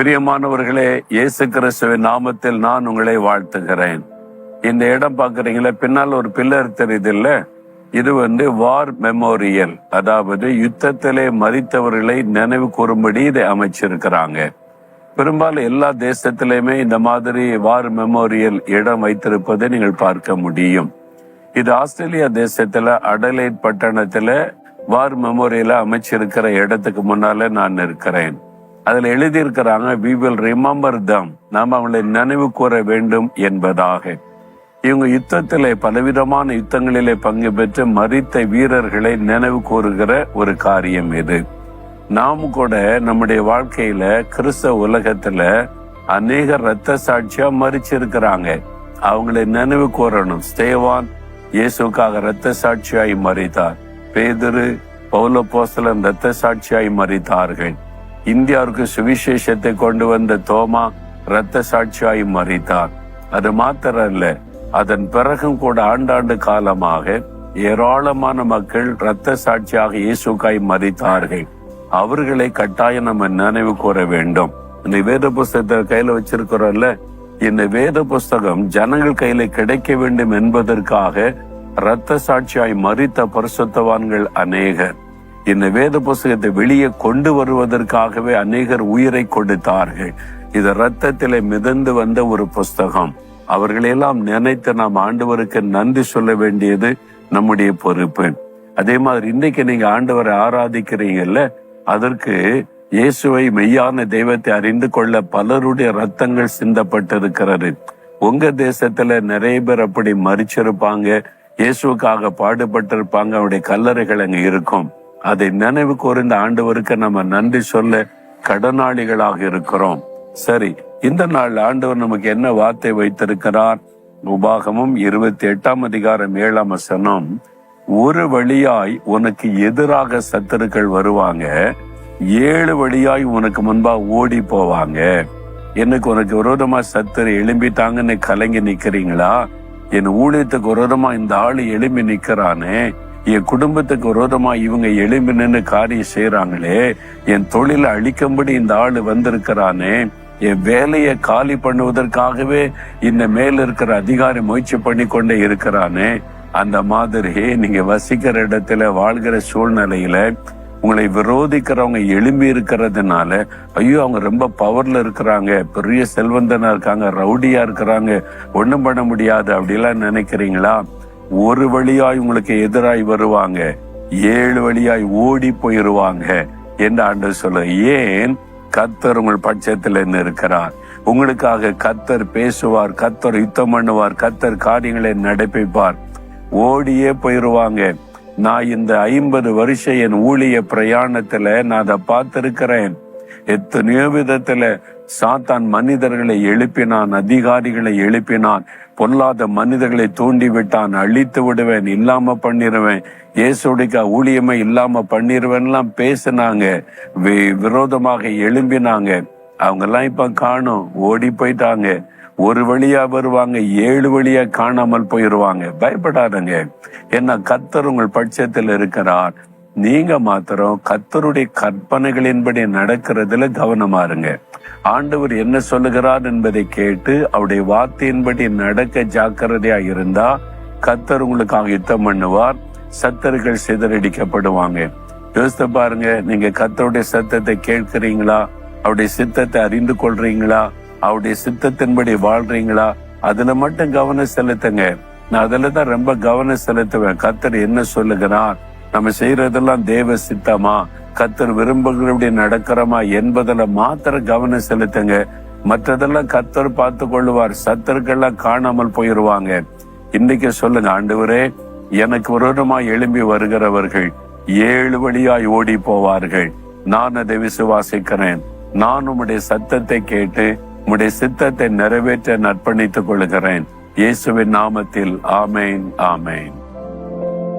பிரியமானவர்களே இயேசு கிறிஸ்துவின் நாமத்தில் நான் உங்களை வாழ்த்துகிறேன். இந்த இடம் பாக்குறீங்களா பின்னால் ஒரு பில்லர் தெரியுது இல்ல இது வந்து வார் மெமோரியல் அதாவது யுத்தத்திலே மறித்தவர்களை நினைவு கூறும்படி இதை அமைச்சிருக்கிறாங்க. பெரும்பாலும் எல்லா தேசத்திலையுமே இந்த மாதிரி வார் மெமோரியல் இடம் வைத்திருப்பதை நீங்கள் பார்க்க முடியும். இது ஆஸ்திரேலியா தேசத்துல அடலைட் பட்டணத்துல வார் மெமோரியல அமைச்சிருக்கிற இடத்துக்கு முன்னால நான் இருக்கிறேன் அதில் எழுதியிருக்கிறாங்க வி வில் ரிமெம்பர் தம் நாம் அவங்களை நினைவு கூற வேண்டும் என்பதாக. இவங்க யுத்தத்திலே பலவிதமான யுத்தங்களிலே பங்கு பெற்று மறித்த வீரர்களை நினைவு கூறுகிற ஒரு காரியம் இது. நாம் கூட நம்முடைய வாழ்க்கையில கிறிஸ்தவ உலகத்துல அநேக ரத்த சாட்சியா மறிச்சிருக்கிறாங்க. அவங்களை நினைவு கூறணும். ஸ்தேவான் இயேசுக்காக ரத்த சாட்சியாய் மறித்தார். பேதிரு பௌல போஸ்தலன் ரத்த சாட்சியாய் மறித்தார்கள். இந்தியாவுக்கு சுவிசேஷத்தை கொண்டு வந்த தோமா ரத்த சாட்சியாய் மறித்தார் அது மாத்திரம் அதன் பிறகும் கூட ஆண்டாண்டு காலமாக ஏராளமான மக்கள் ரத்த சாட்சியாக இயேசுக்காய் மறித்தார்கள் அவர்களை கட்டாயம் நம்ம நினைவு கூற வேண்டும். இந்த வேத புஸ்தகத்தை கையில வச்சிருக்கிறோம்ல? இந்த வேத புஸ்தகம் ஜனங்கள் கையில கிடைக்க வேண்டும் என்பதற்காக இரத்த சாட்சியாய் மறித்த பரிசுத்தவான்கள் அநேகர். இந்த வேத புஸ்தகத்தை வெளியே கொண்டு வருவதற்காகவே அநேகர் உயிரை கொடுத்தார்கள். இது ரத்தத்திலே மிதந்து வந்த ஒரு புஸ்தகம். அவர்களெல்லாம் நினைத்து நாம் ஆண்டவருக்கு நன்றி சொல்ல வேண்டியது நம்முடைய பொறுப்பு. அதே மாதிரி இன்னைக்கு நீங்க ஆண்டவரை ஆராதிக்கிறீங்கல்ல அதற்கு இயேசுவை மெய்யான தெய்வத்தை அறிந்து கொள்ள பலருடைய ரத்தங்கள் சிந்தப்பட்டிருக்கிறது. உங்க தேசத்துல நிறைய பேர் அப்படி மறிச்சிருப்பாங்க இயேசுக்காக பாடுபட்டிருப்பாங்க அவருடைய கல்லறைகள் அங்க இருக்கும். அதை நினைவு கூர்ந்த ஆண்டவருக்கு நம்ம நன்றி சொல்ல கடனாளிகளாக இருக்கிறோம். சரி இந்த நாள் ஆண்டவர் நமக்கு என்ன வார்த்தை வைத்திருக்கிறார்? உபாகமும் இருபத்தி எட்டாம் அதிகாரம் ஏழாம் வசனம் ஒரு வழியாய் உனக்கு எதிராக சத்துருக்கள் வருவாங்க ஏழு வழியாய் உனக்கு முன்பா ஓடி போவாங்க. எனக்கு உனக்கு விரோதமா சத்துரு எழும்பிட்டாங்கன்னு கலங்கி நிக்கிறீங்களா? என் ஊழியத்துக்கு விரோதமா இந்த ஆள் எழும்பி நிக்கிறானே என் குடும்பத்துக்கு விரோதமா இவங்க எழும்பி நின்று காரியம் செய்யறாங்களே என் தொழிலை அழிக்கும்படி இந்த ஆளு வந்திருக்கிறானே என் வேலையை காலி பண்ணுவதற்காகவே இந்த மேல இருக்கிற அதிகாரி முயற்சி பண்ணி கொண்டே இருக்கிறானே அந்த மாதிரி நீங்க வசிக்கிற இடத்துல வாழ்கிற சூழ்நிலையில உங்களை விரோதிக்கிறவங்க எழும்பி இருக்கிறதுனால ஐயோ அவங்க ரொம்ப பவர்ல இருக்கிறாங்க பெரிய செல்வந்தனா இருக்காங்க ரவுடியா இருக்கிறாங்க ஒண்ணும் பண்ண முடியாது அப்படிலாம் நினைக்கிறீங்களா? ஒரு வழியாய் உங்களுக்கு எதிராய் வருவாங்க ஏழு வழியாய் ஓடி போயிருவாங்க என்று ஆண்டு சொல்ல ஏன்? கத்தர் உங்கள் பட்சத்தில் இருக்கிறார். உங்களுக்காக கத்தர் பேசுவார் கத்தர் யுத்தம் பண்ணுவார் கத்தர் காரியங்களை நடப்பிப்பார். ஓடியே போயிருவாங்க. நான் இந்த ஐம்பது வருஷம் என் ஊழிய பிரயாணத்துல நான் அதை பார்த்திருக்கிறேன். எத்தனையோ விதத்துல சாத்தான் மனிதர்களை எழுப்பினான் அதிகாரிகளை எழுப்பினான். பொல்லாத மனிதர்களை தூண்டி விட்டான் அழித்து விடுவேன் இல்லாம பண்ணிடுவேன் இயேசுடிக்கா ஊழியமே இல்லாம பண்ணிடுவேன்லாம் பேசினாங்க. விரோதமாக எழும்பினாங்க. அவங்க எல்லாம் இப்ப காணும் ஓடி போயிட்டாங்க. ஒரு வழியா வருவாங்க ஏழு வழியா காணாமல் போயிருவாங்க. பயப்படாதங்க. ஏன்னா கத்தர் உங்கள் பட்சத்தில் இருக்கிறார். நீங்க மாத்திரம் கத்தருடைய கற்பனைகளின்படி நடக்கிறதுல கவனமா இருங்க. ஆண்டவர் என்ன சொல்லுகிறார் என்பதை கேட்டு அவருடைய வார்த்தையின்படி நடக்க ஜாக்கிரதையா இருந்தா கத்தர் உங்களுக்காக யுத்தம் பண்ணுவார் சத்தர்கள் சிதறடிக்கப்படுவாங்க. யோசித்து பாருங்க நீங்க கத்தருடைய சத்தத்தை கேட்கிறீங்களா? அவருடைய சித்தத்தை அறிந்து கொள்றீங்களா? அவருடைய சித்தத்தின்படி வாழ்றீங்களா? அதுல மட்டும் கவனம் செலுத்துங்க. நான் அதுல தான் ரொம்ப கவனம் செலுத்துவேன். கத்தர் என்ன சொல்லுகிறார்? நம்ம செய்யறதெல்லாம் தேவ சித்தமா? கத்தர் விரும்புகிறபடி நடக்கிறோமா என்பதில் மாத்திர கவனம் செலுத்துங்க. மற்றதெல்லாம் கத்தர் பார்த்து கொள்ளுவார் சத்தருக்கெல்லாம் காணாமல் போயிருவாங்க. இன்னைக்கு சொல்லுங்க ஆண்டவரே எனக்கு விரோதமா எழும்பி வருகிறவர்கள் ஏழு வழியாய் ஓடி போவார்கள். நான் அதை விசுவாசிக்கிறேன். நான் உம்முடைய சத்தத்தை கேட்டு உம்முடைய சித்தத்தை நிறைவேற்ற நற்பணித்துக் கொள்கிறேன். இயேசுவின் நாமத்தில் ஆமேன் ஆமேன்.